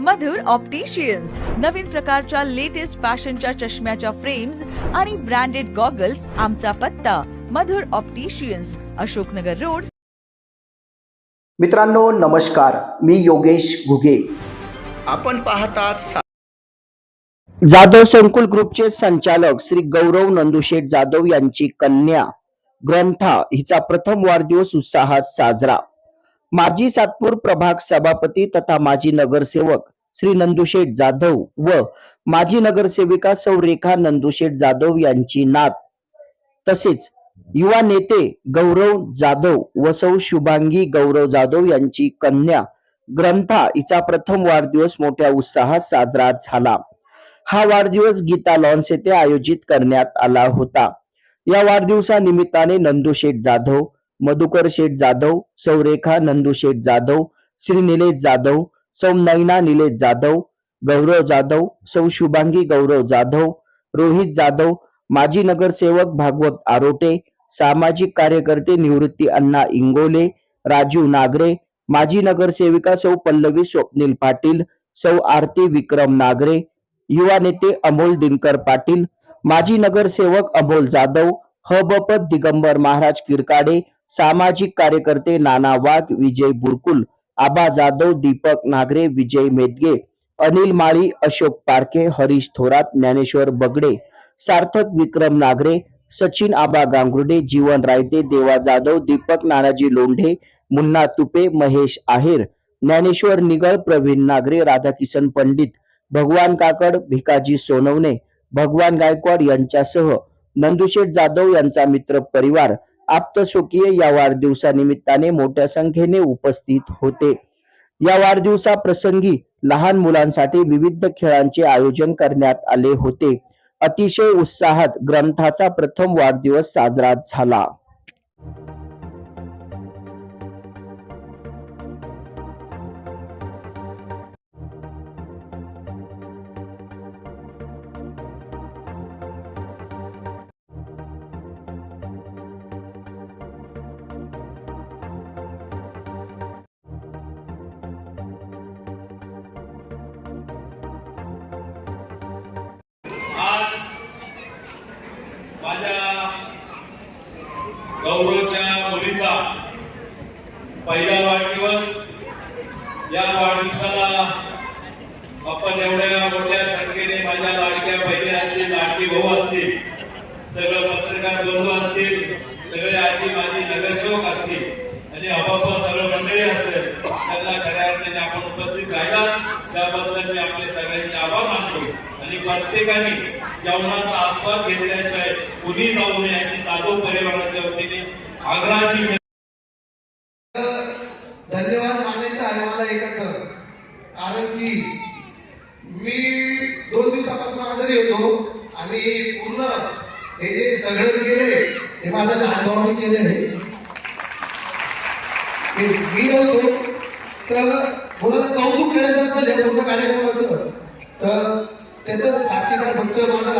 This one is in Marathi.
मधुर ऑप्टिशियन्स नवीन प्रकारच्या लेटेस्ट फॅशनच्या चष्म्याच्या फ्रेम्स आणि ब्रँडेड गॉगल्स आमचा पत्ता. Madhur opticians Ashoknagar road. मित्रांनो नमस्कार. मी योगेश घुगे. आपण पाहतात जाधव संकुल ग्रुपचे संचालक श्री गौरव नंदुशेठ जाधव यांची कन्या ग्रंथा. हिचा प्रथम वाढदिवस उत्साहात साजरा. माजी सातपूर प्रभाग सभापती तथा माजी नगरसेवक श्री नंदुशेठ जाधव व माजी नगरसेविका सौ रेखा नंदुशेठ जाधव यांची नात. तसेच युवा नेते गौरव जाधव व सौ शुभांगी गौरव जाधव यांची कन्या ग्रंथा हिचा प्रथम वाढदिवस मोठ्या उत्साहात साजरा झाला. हा वाढदिवस गीता लॉन्स येथे आयोजित करण्यात आला होता. या वाढदिवसानिमित्ताने नंदुशेठ जाधव मधुकर शेठ जाधव सौरेखा नंदू शेठ जाधव श्री निलेश जाधव सौ नैना निलेश जाधव गौरव जाधव सौ शुभांगी गौरव जाधव रोहित जाधव माजी नगरसेवक भागवत आरोटे सामाजिक कार्यकर्ते निवृत्ती अण्णा इंगोले राजू नागरे माजी नगरसेविका सौ पल्लवी स्वप्नील पाटील सौ आरती विक्रम नागरे युवा नेते अमोल दिनकर पाटील माजी नगरसेवक अमोल जाधव हबपत दिगंबर महाराज किरकाडे सामाजिक कार्यकर्ते नाना वाघ विजय बुरकुल आबा जाधव दीपक नागरे विजय मेदगे अनिल माळी अशोक पारखे हरीश थोरात ज्ञानेश्वर बगडे सार्थक विक्रम नागरे सचिन आबा गांगुर्डे जीवन रायते देवा जाधव दीपक नानाजी लोंढे मुन्ना तुपे महेश आहेर ज्ञानेश्वर निगळ प्रवीण नागरे राधाकिशन पंडित भगवान काकड भिकाजी सोनवणे भगवान गायकवाड यांच्यासह नंदुशेठ जाधव यांचा मित्र परिवार आप्तशोकीय या वाढदिवसानिमित्ताने मोठ्या संख्येने उपस्थित होते. या वाढदिवसा प्रसंगी लहान मुलांसाठी विविध खेळांचे आयोजन करण्यात आले होते. अतिशय उत्साहात ग्रंथाचा प्रथम वाढदिवस साजरा झाला. गौरवच्या मुलीचा पहिला वाढदिवस या वाढदिवसाला आपण एवढ्या मोठ्या संख्येने माझ्या लाडक्या बहिणी असतील लाडकी भाऊ असतील सगळं पत्रकार बंधू असतील सगळे आजी माझी नगरसेवक असतील आणि अबाबा सगळं मंडळी असेल त्यांना खऱ्या अर्थाने आपण उपस्थित राहिला त्याबद्दल मी आपले सगळ्यांचे आभार मानतो. आणि प्रत्येकाने जेवणाचा आस्वाद घेतल्याशिवाय कुणी जाऊ नये याची जाधव परिवाराच्या वतीने आग्रहाची धन्यवाद मानायचं आहे मला एकच कारण की मी दोन दिवसापासून आजारी होतो आणि पूर्ण हे जे सगळं केले हे माझ्या अनुभवाने केले आहे. हे मी नव्हतो तर कोणाला कौतुक करायचं असेल या तुमच्या कार्यक्रमाचं तर त्याचं साक्षीदार फक्त माझा